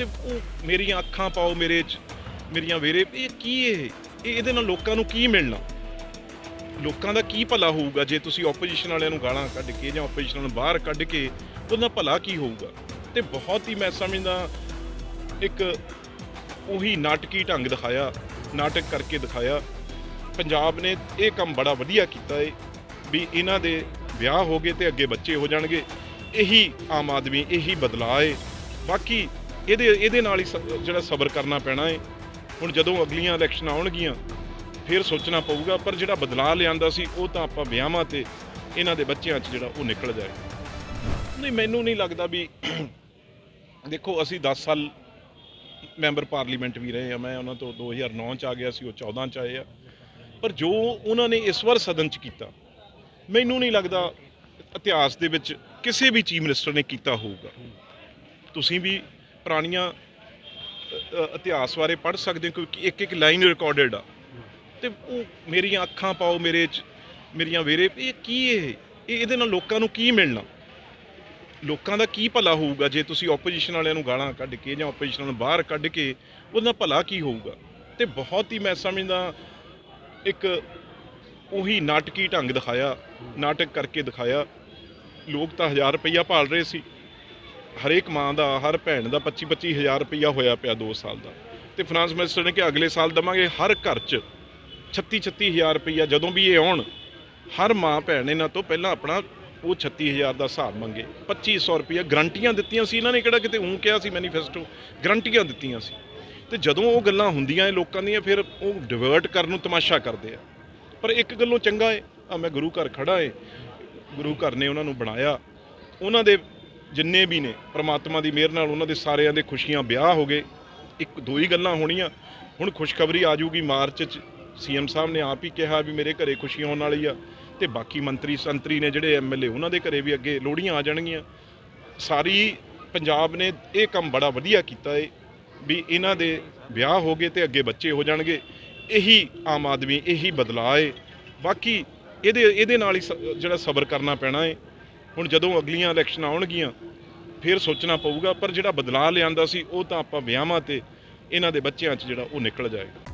ਤੇ ਉਹ ਮੇਰੀਆਂ ਅੱਖਾਂ ਪਾਓ ਮੇਰੇ ਚ, ਮੇਰੀਆਂ ਵੇਰੇ, ਇਹ ਕੀ ਇਹ? ਇਹ ਇਹਦੇ ਨਾਲ ਲੋਕਾਂ ਨੂੰ ਕੀ ਮਿਲਣਾ? ਲੋਕਾਂ ਦਾ ਕੀ ਭਲਾ ਹੋਊਗਾ ਜੇ ਤੁਸੀਂ ਆਪੋਜੀਸ਼ਨ ਵਾਲਿਆਂ ਨੂੰ ਗਾਲਾਂ ਕੱਢ ਕੇ ਜਾਂ ਆਪੋਜੀਸ਼ਨ ਨੂੰ ਬਾਹਰ ਕੱਢ ਕੇ, ਉਹਦਾ ਭਲਾ ਕੀ ਹੋਊਗਾ? ਤੇ ਬਹੁਤ ਹੀ ਮੈਂ ਸਮਝਦਾ ਇੱਕ ਉਹੀ ਨਾਟਕੀ ਢੰਗ ਦਿਖਾਇਆ, ਨਾਟਕ ਕਰਕੇ ਦਿਖਾਇਆ। ਪੰਜਾਬ ਨੇ ਇਹ ਕੰਮ ਬੜਾ ਵਧੀਆ ਕੀਤਾ ਏ, ਵੀ ਇਹਨਾਂ ਦੇ ਵਿਆਹ ਹੋ ਗਏ ਤੇ ਅੱਗੇ ਬੱਚੇ ਹੋ ਜਾਣਗੇ। ਇਹੀ ਆਮ ਆਦਮੀ, ਇਹੀ ਬਦਲਾਅ ਏ। ਬਾਕੀ ਇਹਦੇ ਇਹਦੇ ਨਾਲ ਹੀ ਸ- ਜਿਹੜਾ ਸਬਰ ਕਰਨਾ ਪੈਣਾ ਏ। ਹੁਣ ਜਦੋਂ ਅਗਲੀਆਂ ਇਲੈਕਸ਼ਨ ਆਉਣਗੀਆਂ, ਫਿਰ ਸੋਚਣਾ ਪਊਗਾ, ਪਰ ਜਿਹੜਾ ਬਦਲਾਅ ਲਿਆਂਦਾ ਸੀ, ਉਹ ਤਾਂ ਆਪਾਂ ਵਿਆਹਾਂ ਤੇ ਇਹਨਾਂ ਦੇ ਬੱਚਿਆਂ 'ਚ ਜਿਹੜਾ ਉਹ ਨਿਕਲ ਜਾਏਗਾ ਨਹੀਂ, ਮੈਨੂੰ ਨਹੀਂ ਲੱਗਦਾ ਵੀ ਦੇਖੋ, ਅਸੀਂ 10 ਸਾਲ ਮੈਂਬਰ ਪਾਰਲੀਮੈਂਟ ਵੀ ਰਹੇ ਆ। ਮੈਂ ਉਹਨਾਂ ਤੋਂ 2009 ਚ ਆ ਗਿਆ ਸੀ, ਉਹ 14 ਚ ਆਏ ਆ। ਪਰ ਜੋ ਉਹਨਾਂ ਨੇ ਇਸ ਵਾਰ ਸਦਨ ਚ ਕੀਤਾ, ਮੈਨੂੰ ਨਹੀਂ ਲੱਗਦਾ ਇਤਿਹਾਸ ਦੇ ਵਿੱਚ ਕਿਸੇ ਵੀ ਚੀਫ ਮਿਨਿਸਟਰ ਨੇ ਕੀਤਾ ਹੋਊਗਾ। ਤੁਸੀਂ ਵੀ ਪੁਰਾਣੀਆਂ ਇਤਿਹਾਸ ਬਾਰੇ ਪੜ੍ਹ ਸਕਦੇ ਹੋ ਕਿਉਂਕਿ ਇੱਕ ਇੱਕ ਲਾਈਨ ਰਿਕਾਰਡਡ ਆ। ਤੇ ਉਹ ਮੇਰੀਆਂ ਅੱਖਾਂ ਪਾਓ, ਮੇਰੇ ਚ, ਮੇਰੀਆਂ ਵੇਰੇ, ਇਹ ਕੀ ਇਹ? ਇਹਦੇ ਨਾਲ ਲੋਕਾਂ ਨੂੰ ਕੀ ਮਿਲਣਾ? ਲੋਕਾਂ ਦਾ ਕੀ ਭਲਾ ਹੋਊਗਾ ਜੇ ਤੁਸੀਂ ਆਪੋਜੀਸ਼ਨ ਵਾਲਿਆਂ ਨੂੰ ਗਾਲਾਂ ਕੱਢ ਕੇ ਜਾਂ ਆਪੋਜੀਸ਼ਨ ਨੂੰ ਬਾਹਰ ਕੱਢ ਕੇ, ਉਹਦਾ ਭਲਾ ਕੀ ਹੋਊਗਾ? ਤੇ ਬਹੁਤ ਹੀ ਮੈਂ ਸਮਝਦਾ ਇੱਕ ਉਹੀ ਨਾਟਕੀ ਢੰਗ ਦਿਖਾਇਆ, ਨਾਟਕ ਕਰਕੇ ਦਿਖਾਇਆ। ਲੋਕ ਤਾਂ 1000 ਰੁਪਈਆ ਭਾਲ ਰਹੇ ਸੀ। ਹਰੇਕ ਮਾਂ ਦਾ, ਹਰ ਭੈਣ ਦਾ 25 25000 ਰੁਪਈਆ ਹੋਇਆ ਪਿਆ 2 ਸਾਲ ਦਾ। ਤੇ ਫਾਈਨਾਂਸ ਮਿਨਿਸਟਰ ਨੇ ਕਿ ਅਗਲੇ ਸਾਲ ਦਵਾਂਗੇ ਹਰ ਘਰ 'ਚ 36 36000 ਰੁਪਈਆ, ਜਦੋਂ ਵੀ ਇਹ ਆਉਣ, ਹਰ ਮਾਂ ਭੈਣ ਇਹਨਾਂ ਤੋਂ ਪਹਿਲਾਂ ਆਪਣਾ ਉਹ 36000 ਦਾ ਹਿਸਾਬ ਮੰਗੇ। 2500 ਰੁਪਈਆ ਗਰੰਟੀਆਂ ਦਿੱਤੀਆਂ ਸੀ ਇਹਨਾਂ ਨੇ, ਕਿਹੜਾ ਕਿਤੇ ਉਂ ਕਿਹਾ ਸੀ ਮੈਨੀਫੈਸਟੋ ਗਰੰਟੀਆਂ ਦਿੱਤੀਆਂ ਸੀ। ਤੇ ਜਦੋਂ ਉਹ ਗੱਲਾਂ ਹੁੰਦੀਆਂ ਇਹ ਲੋਕਾਂ ਦੀਆਂ, ਫਿਰ ਉਹ ਡਿਵਰਟ ਕਰਨ ਨੂੰ ਤਮਾਸ਼ਾ ਕਰਦੇ ਆ। ਪਰ ਇੱਕ ਗੱਲੋਂ ਚੰਗਾ ਏ ਆ ਮੈਂ ਗੁਰੂ ਘਰ ਖੜਾ ਏ, ਗੁਰੂ ਘਰ ਨੇ ਉਹਨਾਂ ਨੂੰ ਬਣਾਇਆ। ਉਹਨਾਂ ਦੇ ਜਿੰਨੇ ਵੀ ਨੇ, ਪ੍ਰਮਾਤਮਾ ਦੀ ਮਿਹਰ ਨਾਲ ਉਹਨਾਂ ਦੇ ਸਾਰਿਆਂ ਦੇ ਖੁਸ਼ੀਆਂ ਵਿਆਹ ਹੋ ਗਏ। ਇੱਕ ਦੋ ਹੀ ਗੱਲਾਂ ਹੋਣੀਆਂ। ਹੁਣ ਖੁਸ਼ਖਬਰੀ ਆ ਜਾਊਗੀ ਮਾਰਚ ਚ। ਸੀਐਮ ਸਾਹਿਬ ਨੇ ਆਪ ਹੀ ਕਿਹਾ ਵੀ ਮੇਰੇ ਘਰੇ ਖੁਸ਼ੀ ਹੋਣ ਵਾਲੀ ਆ ਤੇ ਬਾਕੀ ਮੰਤਰੀ ਸੰਤਰੀ ਨੇ ਜਿਹੜੇ ਐਮਐਲਏ ਉਹਨਾਂ ਦੇ ਘਰੇ ਵੀ ਅੱਗੇ ਲੋਹੜੀਆਂ ਆ ਜਾਣਗੀਆਂ। ਸਾਰੀ ਪੰਜਾਬ ਨੇ ਇਹ ਕੰਮ ਬੜਾ ਵਧੀਆ ਕੀਤਾ ਏ ਵੀ ਇਹਨਾਂ ਦੇ ਵਿਆਹ ਹੋ ਗਏ ਤੇ ਅੱਗੇ ਬੱਚੇ ਹੋ ਜਾਣਗੇ। ਇਹੀ ਆਮ ਆਦਮੀ, ਇਹੀ ਬਦਲਾਅ ਏ। ਬਾਕੀ ਇਹਦੇ ਇਹਦੇ ਨਾਲ ਹੀ ਸ- ਜਿਹੜਾ ਸਬਰ ਕਰਨਾ ਪੈਣਾ ਏ। ਹੁਣ ਜਦੋਂ ਅਗਲੀਆਂ ਇਲੈਕਸ਼ਨ ਆਉਣਗੀਆਂ, ਫਿਰ ਸੋਚਣਾ ਪਊਗਾ, ਪਰ ਜਿਹੜਾ ਬਦਲਾਅ ਲਿਆਂਦਾ ਸੀ, ਉਹ ਤਾਂ ਆਪਾਂ ਵਿਆਹਾਂ ਤੇ, ਇਹਨਾਂ ਦੇ ਬੱਚਿਆਂ 'ਚ ਜਿਹੜਾ ਉਹ ਨਿਕਲ ਜਾਏਗਾ।